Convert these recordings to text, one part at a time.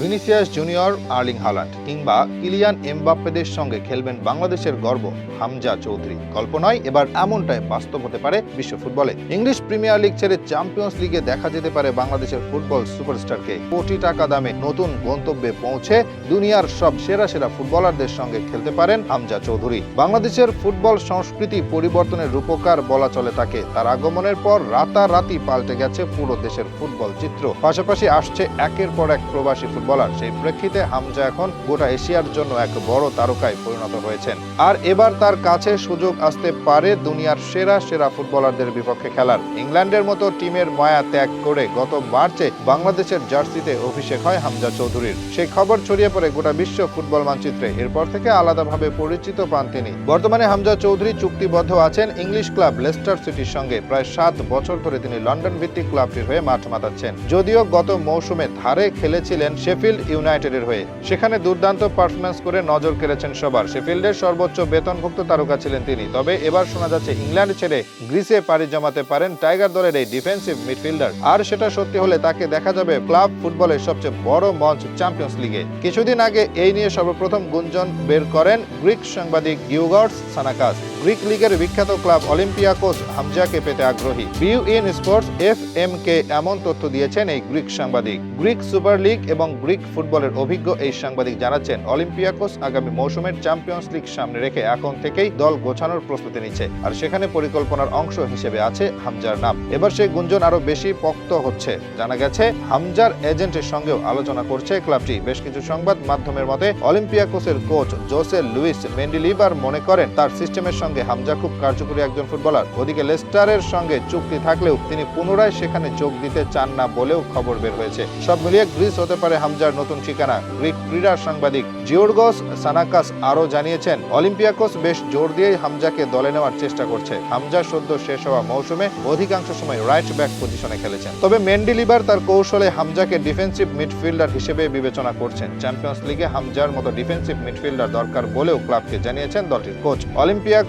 Vinicius Junior Erling Haaland কিংবা Kylian এমবাপ্পেদের সঙ্গে খেলবেন বাংলাদেশের গর্ব, হামজা চৌধুরী। কল্পনায় এবার এমনটাই বাস্তব হতে পারে বিশ্ব ফুটবলে। ইংলিশ প্রিমিয়ার লিগ ছেড়ে চ্যাম্পিয়ন্স লিগে দেখা যেতে পারে বাংলাদেশের ফুটবল সুপারস্টারকে। কোটি টাকা দামে নতুন গন্তব্যে পৌঁছে দুনিয়ার সব সেরা সেরা ফুটবলারদের সঙ্গে খেলতে পারেন হামজা চৌধুরী। বাংলাদেশের ফুটবল সংস্কৃতি পরিবর্তনের রূপকার বলা চলে তাকে। তার আগমনের পর রাতারাতি পাল্টে গেছে পুরো দেশের ফুটবল চিত্র। পাশাপাশি আসছে একের পর এক প্রবাসী ফুটবলার। সেই প্রেক্ষিতে হামজা এখন গোটা এশিয়ার জন্য এক বড় তারকায় পরিণত হয়েছেন। আর এবার তার কাছে সুযোগ আসতে পারে দুনিয়ার সেরা সেরা ফুটবলারদের বিপক্ষে খেলার। ইংল্যান্ডের মতো টিমের মায়া ত্যাগ করে গত মার্চে বাংলাদেশের জার্সিতে অভিষেক হয় হামজা চৌধুরীর। সেই খবর ছড়িয়ে পড়ে গোটা বিশ্ব ফুটবল মানচিত্রে। এরপর থেকে আলাদাভাবে পরিচিত পান তিনি। বর্তমানে হামজা চৌধুরী চুক্তিবদ্ধ আছেন ইংলিশ ক্লাব লেস্টার সিটির সঙ্গে। প্রায় সাত বছর ধরে তিনি লন্ডন ভিত্তিক ক্লাবটির হয়ে মাঠ মাতাচ্ছেন। যদিও গত মৌসুমে ধারে খেলেছিলেন শেফিল্ড ইউনাইটেডের হয়ে। সেখানে দুর্দান্ত পারফরমেন্স করে নজর কেড়েছেন সবার। শেফিল্ডের সর্বোচ্চ বেতনভুক্ত তারকা ছিলেন তিনি। তবে এবার শোনা যাচ্ছে, ইংল্যান্ড ছেড়ে গ্রিসে পাড়ি জমাতে পারেন টাইগার দলের এই ডিফেন্সিভ মিডফিল্ডার। আর সেটা সত্যি হলে তাকে দেখা যাবে ক্লাব ফুটবলের সবচেয়ে বড় মঞ্চ চ্যাম্পিয়ন্স লিগে। কিছুদিন আগে এই নিয়ে সর্বপ্রথম গুঞ্জন বের করেন গ্রিক সাংবাদিক ইউগার্স সানাকাস। গ্রিক লিগের বিখ্যাত ক্লাব অলিম্পিয়াকোস হামজাকে পেতে আগ্রহী। বিউ ইন স্পোর্টস এফ এম কে এমন তথ্য দিয়েছেন এই গ্রিক সাংবাদিক। গ্রিক সুপার লিগ এবং গ্রিক ফুটবলের অভিজ্ঞ এই সাংবাদিক জানাচ্ছেন, অলিম্পিয়াকোস আগামী মৌসুমের চ্যাম্পিয়ন্স লিগ সামনে রেখে এখন থেকেই দল গোছানোর প্রস্তুতি নিচ্ছে। আর সেখানে পরিকল্পনার অংশ হিসেবে আছে হামজার নাম। এবার সেই গুঞ্জন আরও বেশি পক্ত হচ্ছে। জানা গেছে, হামজার এজেন্টের সঙ্গেও আলোচনা করছে ক্লাবটি। বেশ কিছু সংবাদ মাধ্যমের মতে, অলিম্পিয়াকোসের কোচ জোসে লুইস মেন্ডিলিভার মনে করেন, তার সিস্টেমের সঙ্গে হামজা খুব কার্যকরী একজন ফুটবলার। ওদিকে লেস্টারের সঙ্গে চুক্তি থাকলেও তিনি পুনরায় সেখানে যোগ দিতে চান না বলেও খবর বের হয়েছে। সব মিলিয়ে গ্রিস হতে পারে হামজার নতুন ঠিকানা। গ্রিক ক্রীড়া সাংবাদিক জিওর্গস সানাকাস আরও জানিয়েছেন, অলিম্পিয়াকোস বেশ জোর দিয়েই হামজাকে দলে নেওয়ার চেষ্টা করছে। হামজা সদ্য শেষ হওয়া মৌসুমে অধিকাংশ সময় রাইট ব্যাক পজিশনে খেলেছেন। তবে মেন্ডিলিভার তার কৌশলে হামজাকে ডিফেন্সিভ মিডফিল্ডার হিসেবে বিবেচনা করছেন। চ্যাম্পিয়ন্স লিগে হামজার মতো ডিফেন্সিভ মিডফিল্ডার দরকার বলেও ক্লাবকে জানিয়েছেন দলটির কোচ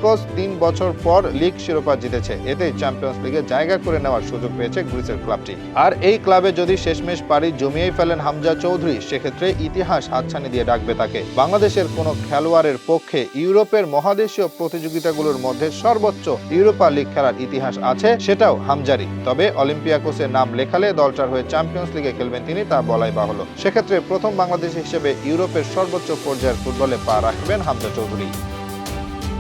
অলিম্পিয়াকোস তিন বছর পর লিগ শিরোপা জিতেছে। এতে চ্যাম্পিয়ন্স লিগে জায়গা করে নেওয়ার সুযোগ পেয়েছে গ্রিসের ক্লাবটি। আর এই ক্লাবে যদি শেষমেশ পারি জমিয়েই ফেলেন হামজা চৌধুরী, সেক্ষেত্রে ইতিহাস হাতছানি দিয়ে ডাকবে তাকে। বাংলাদেশের কোনো খেলোয়াড়ের পক্ষে ইউরোপের মহাদেশীয় প্রতিযোগিতাগুলোর মধ্যে সর্বোচ্চ ইউরোপা লিগ খেলার ইতিহাস আছে, সেটাও হামজারি তবে অলিম্পিয়াকোসের নাম লেখালে দলটার হয়ে চ্যাম্পিয়ন্স লিগে খেলবেন তিনি, তা বলাই বাহুল্য। সেক্ষেত্রে প্রথম বাংলাদেশ হিসেবে ইউরোপের সর্বোচ্চ পর্যায়ের ফুটবলে পা রাখবেন হামজা চৌধুরী।